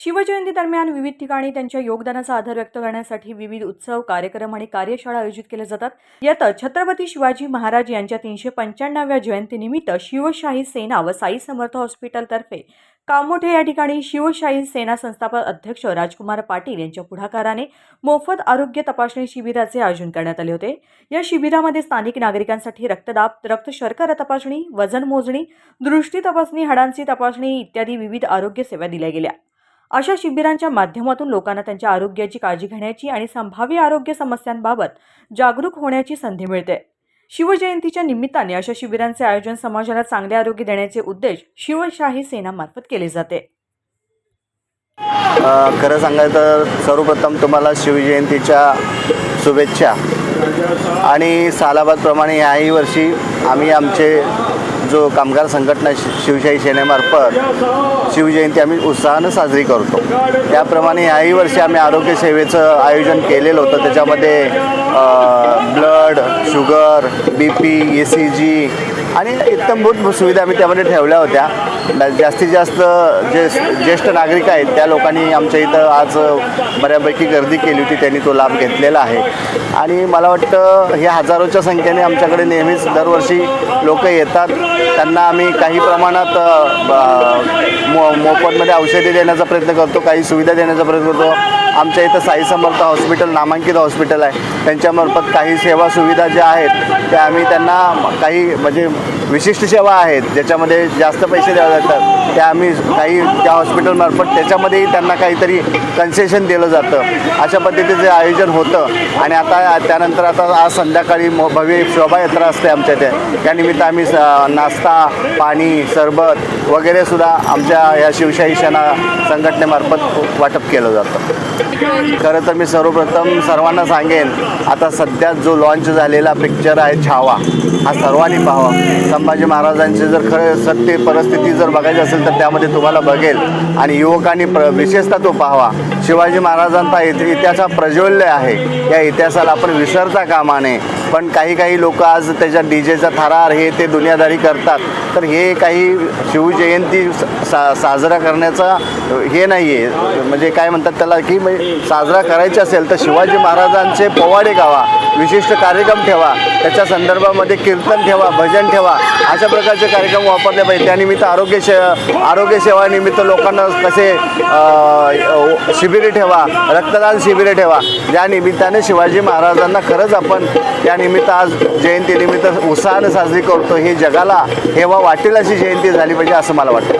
शिवजयंती दरम्यान विविध ठिकाणी त्यांच्या योगदानाचा आधार व्यक्त करण्यासाठी विविध उत्सव कार्यक्रम आणि कार्यशाळा आयोजित केल्या जातात. यात छत्रपती शिवाजी महाराज यांच्या तीनशे पंच्याण्णव्या जयंतीनिमित्त शिवशाही सेना व साई समर्थ हॉस्पिटलतर्फे कामोठे या ठिकाणी शिवशाही सेना संस्थापक अध्यक्ष राजकुमार पाटील यांच्या पुढाकाराने मोफत आरोग्य तपासणी शिबिराचे आयोजन करण्यात आले होते. या शिबिरामध्ये स्थानिक नागरिकांसाठी रक्तदाब रक्त शर्करा तपासणी वजन मोजणी दृष्टी तपासणी हाडांची तपासणी इत्यादी विविध आरोग्य सेवा दिल्या गेल्या. अशा शिबिरांच्या माध्यमातून लोकांना त्यांच्या आरोग्याची काळजी घेण्याची आणि संभाव्य आरोग्य समस्यांबाबत जागरूक होण्याची संधी मिळते. शिवजयंतीच्या निमित्ताने अशा शिबिरांचे आयोजन समाजाला चांगले आरोग्य देण्याचे उद्देश शिवशाही सेनामार्फत केले जाते. खरं सांगायचं तर सर्वप्रथम तुम्हाला शिवजयंतीच्या शुभेच्छा. आणि सालाबादप्रमाणे याही वर्षी आम्ही आमचे जो कामगार संघटना शिवशाही सेनेमार्फत शिवजयंती आम्ही उत्साहानं साजरी करतो. त्याप्रमाणे याही वर्षी आम्ही आरोग्य सेवेचं आयोजन केलेलं होतं. त्याच्यामध्ये blood sugar B P A C G आणि इत्तमभूत सुविधा आम्ही त्यामध्ये ठेवल्या होत्या. जास्तीत जास्त जे ज्येष्ठ नागरिक आहेत त्या लोकांनी आमच्या इथं आज बऱ्यापैकी गर्दी केली होती. त्यांनी तो लाभ घेतलेला आहे. आणि मला वाटतं हे हजारोच्या संख्येने आमच्याकडे नेहमीच दरवर्षी लोक येतात. त्यांना आम्ही काही प्रमाणात ब- मो मोफतमध्ये औषधे देण्याचा प्रयत्न करतो काही सुविधा देण्याचा प्रयत्न करतो. आमच्या इथं साई समर्थ हॉस्पिटल नामांकित हॉस्पिटल आहे. त्यांच्यामार्फत काही सेवा सुविधा ज्या आहेत त्या आम्ही त्यांना काही म्हणजे विशिष्ट सेवा आहेत ज्याच्यामध्ये जास्त पैसे द्यावे लागतात. त्या आम्ही काही त्या हॉस्पिटलमार्फत त्याच्यामध्येही त्यांना काहीतरी कन्सेशन दिलं जातं. अशा पद्धतीचं आयोजन होतं. आणि आता त्यानंतर आता आज संध्याकाळी भव्य शोभायात्रा असते आमच्या इथे. त्यानिमित्त आम्ही स नाश्ता पाणी सरबत वगैरे सुद्धा आमच्या या शिवशाही सेना संघटनेमार्फत वाटप केलं जातं. खरं तर मी सर्वप्रथम सर्वांना सांगेन आता सध्या जो लॉन्च झालेला पिक्चर आहे छावा हा सर्वांनी पाहावा. संभाजी महाराजांची जर खरं सत्य परिस्थिती जर बघायची असेल तर त्यामध्ये तुम्हाला बघेल. आणि युवकांनी प्र विशेषतः तो पाहावा. शिवाजी महाराजांचा इति इतिहास हा प्रज्वल्य आहे. या इतिहासाला आपण विसरता कामा नये. पण काही काही लोक आज त्याच्या डी जेचा थरार हे ते दुनियादारी करतात. तर हे काही शिवजयंती सा साजरा करण्याचा हे नाही आहे म्हणजे काय म्हणतात त्याला की म्हणजे साजरा करायचा असेल तर शिवाजी महाराजांचे पोवाडे गावा. विशिष्ट कार्यक्रम ठेवा. त्याच्या संदर्भामध्ये कीर्तन ठेवा भजन ठेवा. अशा प्रकारचे कार्यक्रम वापरले पाहिजे. त्यानिमित्त आरोग्य से आरोग्य सेवानिमित्त लोकांना कसे शिबिरे ठेवा रक्तदान शिबिरे ठेवा. या निमित्ताने शिवाजी महाराजांना खरंच आपण त्यानिमित्त आज जयंतीनिमित्त उत्साहाने साजरी करतो. ही जगाला हेवा वाटेल अशी जयंती झाली पाहिजे असं मला वाटतं.